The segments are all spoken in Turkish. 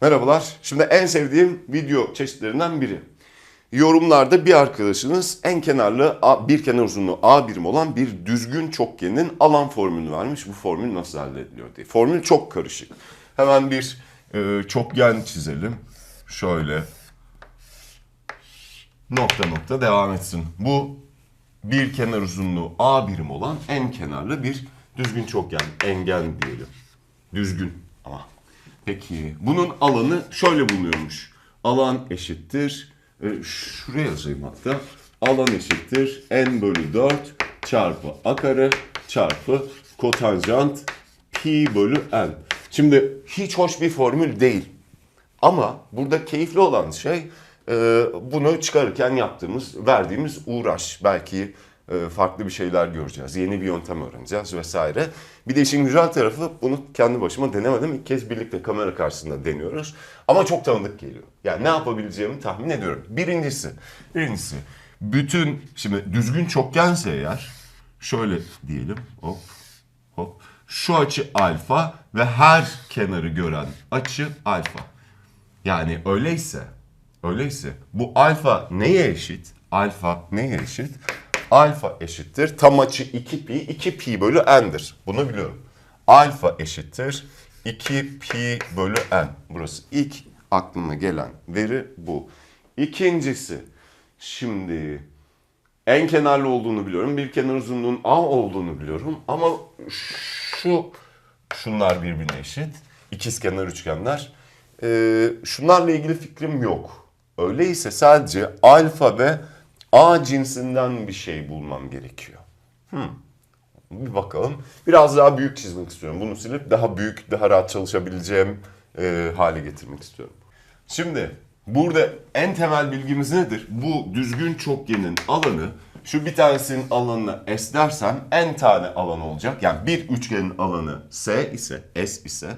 Merhabalar. Şimdi en sevdiğim video çeşitlerinden biri. Yorumlarda bir arkadaşınız en kenarlı bir kenar uzunluğu A birim olan bir düzgün çokgenin alan formülünü vermiş. Bu formül nasıl elde ediliyor diye. Formül çok karışık. Hemen bir e, çokgen çizelim. Şöyle nokta nokta devam etsin. Bu bir kenar uzunluğu A birim olan en kenarlı bir düzgün çokgen. Engen diyelim. Düzgün ama. Peki bunun alanı şöyle bulunuyormuş. Alan eşittir. e, şuraya yazayım hatta. Alan eşittir n bölü 4 çarpı a kare çarpı kotanjant pi bölü n. Şimdi hiç hoş bir formül değil. Ama burada keyifli olan şey e, bunu çıkarırken yaptığımız, verdiğimiz uğraş. Belki farklı bir şeyler göreceğiz, yeni bir yöntem öğreneceğiz vesaire. Bir de işin güzel tarafı bunu kendi başıma denemedim. İlk kez birlikte kamera karşısında deniyoruz. Ama çok tanıdık geliyor. Yani ne yapabileceğimi tahmin ediyorum. Birincisi, birincisi bütün, şimdi düzgün çokgense eğer, şöyle diyelim, hop, hop. Şu açı alfa ve her kenarı gören açı alfa. Yani öyleyse, öyleyse bu alfa neye eşit? Alfa neye eşit? Alfa eşittir tam açı 2 pi, 2 pi bölü n'dir. Bunu biliyorum. Alfa eşittir 2 pi bölü n. Burası ilk aklıma gelen veri bu. İkincisi, şimdi en kenarlı olduğunu biliyorum. Bir kenar uzunluğun A olduğunu biliyorum. Ama şu şunlar birbirine eşit. İkizkenar üçgenler. Ee, şunlarla ilgili fikrim yok. Öyleyse sadece alfa ve A cinsinden bir şey bulmam gerekiyor. Hmm. Bir bakalım. Biraz daha büyük çizmek istiyorum. Bunu silip daha büyük, daha rahat çalışabileceğim e, hale getirmek istiyorum. Şimdi burada en temel bilgimiz nedir? Bu düzgün çokgenin alanı şu bir tanesinin alanına S dersem n tane alan olacak. Yani bir üçgenin alanı S ise S ise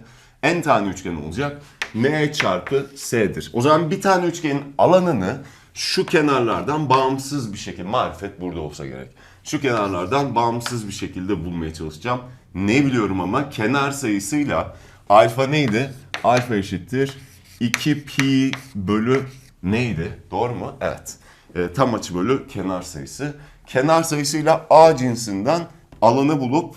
n tane üçgen olacak. N çarpı S'dir. O zaman bir tane üçgenin alanını şu kenarlardan bağımsız bir şekilde marifet burada olsa gerek. Şu kenarlardan bağımsız bir şekilde bulmaya çalışacağım. Ne biliyorum ama kenar sayısıyla alfa neydi? Alfa eşittir 2 pi bölü neydi? Doğru mu? Evet. E, tam açı bölü kenar sayısı. Kenar sayısıyla A cinsinden alanı bulup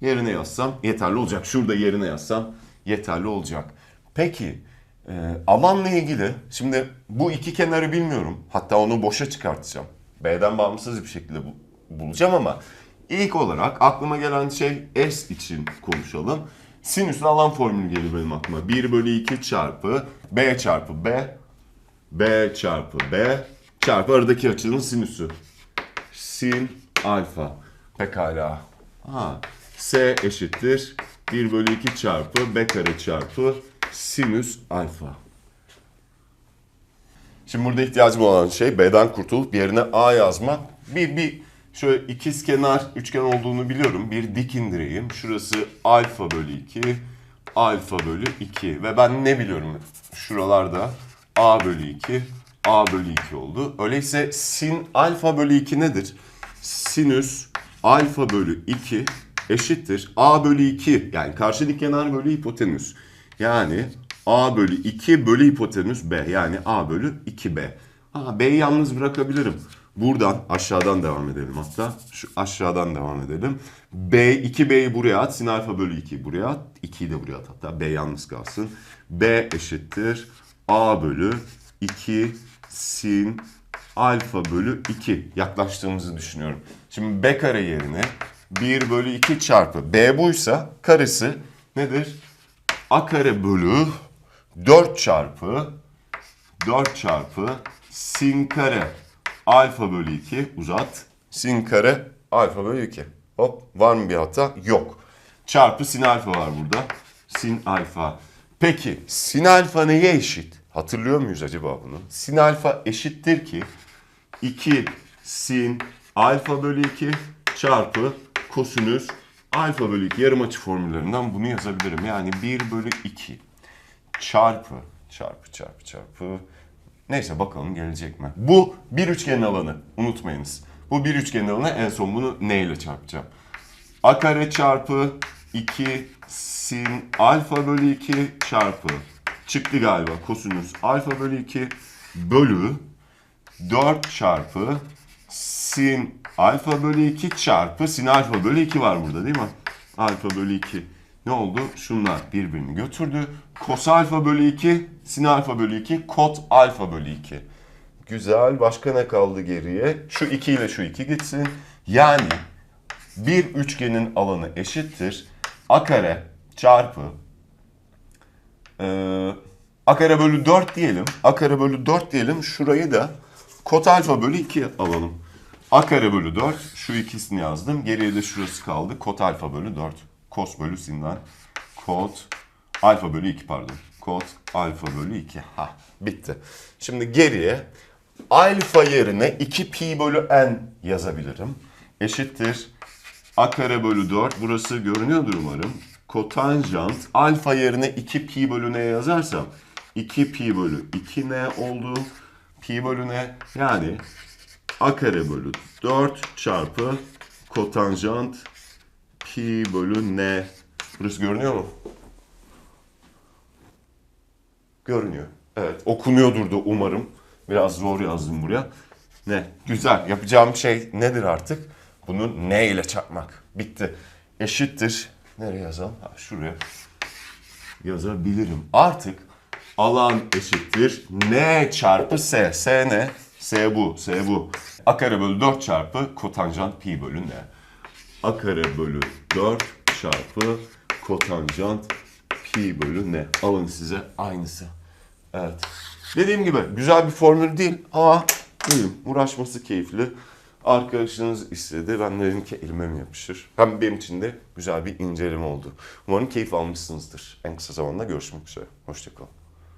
yerine yazsam yeterli olacak. Şurada yerine yazsam yeterli olacak. Peki e, alanla ilgili şimdi bu iki kenarı bilmiyorum. Hatta onu boşa çıkartacağım. B'den bağımsız bir şekilde bu, bulacağım ama ilk olarak aklıma gelen şey S için konuşalım. Sinüsün alan formülü geliyor benim aklıma. 1 bölü 2 çarpı B çarpı B B çarpı B çarpı aradaki açının sinüsü. Sin alfa. Pekala. Ha. S eşittir 1 bölü 2 çarpı B kare çarpı sinüs alfa. Şimdi burada ihtiyacım olan şey B'den kurtulup yerine A yazmak. Bir, bir şöyle ikiz kenar üçgen olduğunu biliyorum. Bir dik indireyim. Şurası alfa bölü 2, alfa bölü 2. Ve ben ne biliyorum? Şuralarda A bölü 2, A bölü 2 oldu. Öyleyse sin alfa bölü 2 nedir? Sinüs alfa bölü 2 eşittir. A bölü 2 yani karşı dik kenar bölü hipotenüs. Yani A bölü 2 bölü hipotenüs B. Yani A bölü 2B. Ha, B'yi yalnız bırakabilirim. Buradan aşağıdan devam edelim hatta. Şu aşağıdan devam edelim. B 2B'yi buraya at. Sin alfa bölü 2 buraya at. 2'yi de buraya at hatta. B yalnız kalsın. B eşittir. A bölü 2 sin alfa bölü 2 yaklaştığımızı düşünüyorum. Şimdi B kare yerine 1 bölü 2 çarpı B buysa karesi nedir? A kare bölü 4 çarpı 4 çarpı sin kare alfa bölü 2 uzat. Sin kare alfa bölü 2. Hop var mı bir hata? Yok. Çarpı sin alfa var burada. Sin alfa. Peki sin alfa neye eşit? Hatırlıyor muyuz acaba bunu? Sin alfa eşittir ki 2 sin alfa bölü 2 çarpı kosinüs alfa bölü 2 yarım açı formüllerinden bunu yazabilirim. Yani 1 bölü 2 çarpı çarpı çarpı çarpı neyse bakalım gelecek mi? Bu bir üçgenin alanı unutmayınız. Bu bir üçgenin alanı en son bunu ne ile çarpacağım? A kare çarpı 2 sin alfa bölü 2 çarpı çıktı galiba. Kosinüs alfa bölü 2 bölü 4 çarpı sin alfa bölü 2 çarpı sin alfa bölü 2 var burada değil mi? Alfa bölü 2. Ne oldu? Şunlar birbirini götürdü. Kos alfa bölü 2, sin alfa bölü 2, kot alfa bölü 2. Güzel. Başka ne kaldı geriye? Şu 2 ile şu 2 gitsin. Yani bir üçgenin alanı eşittir. A kare çarpı ee, a kare bölü 4 diyelim. A kare bölü 4 diyelim. Şurayı da kot alfa bölü 2 alalım. A kare bölü 4. Şu ikisini yazdım. Geriye de şurası kaldı. Kot alfa bölü 4. Kos bölü sinden. Kot alfa bölü 2 pardon. Kot alfa bölü 2. Ha bitti. Şimdi geriye alfa yerine 2 pi bölü n yazabilirim. Eşittir. A kare bölü 4. Burası görünüyordur umarım. Kotanjant alfa yerine 2 pi bölü n yazarsam 2 pi bölü 2 n oldu. Pi bölü n yani a kare bölü 4 çarpı kotanjant pi bölü n. Burası görünüyor mu? Görünüyor. Evet okunuyordur da umarım. Biraz zor yazdım buraya. Ne? Güzel. Yapacağım şey nedir artık? Bunu ne ile çarpmak? Bitti. Eşittir. Nereye yazalım? Ha, şuraya yazabilirim. Artık alan eşittir n çarpı s. S ne? S bu. S bu. A kare bölü 4 çarpı kotanjant pi bölü n. A kare bölü 4 çarpı kotanjant pi bölü n. Alın size aynısı. Evet. Dediğim gibi güzel bir formül değil ama buyurun uğraşması keyifli. Arkadaşınız istedi. Ben de dedim ki elime mi yapışır? Hem benim için de güzel bir inceleme oldu. Umarım keyif almışsınızdır. En kısa zamanda görüşmek üzere. Hoşçakalın.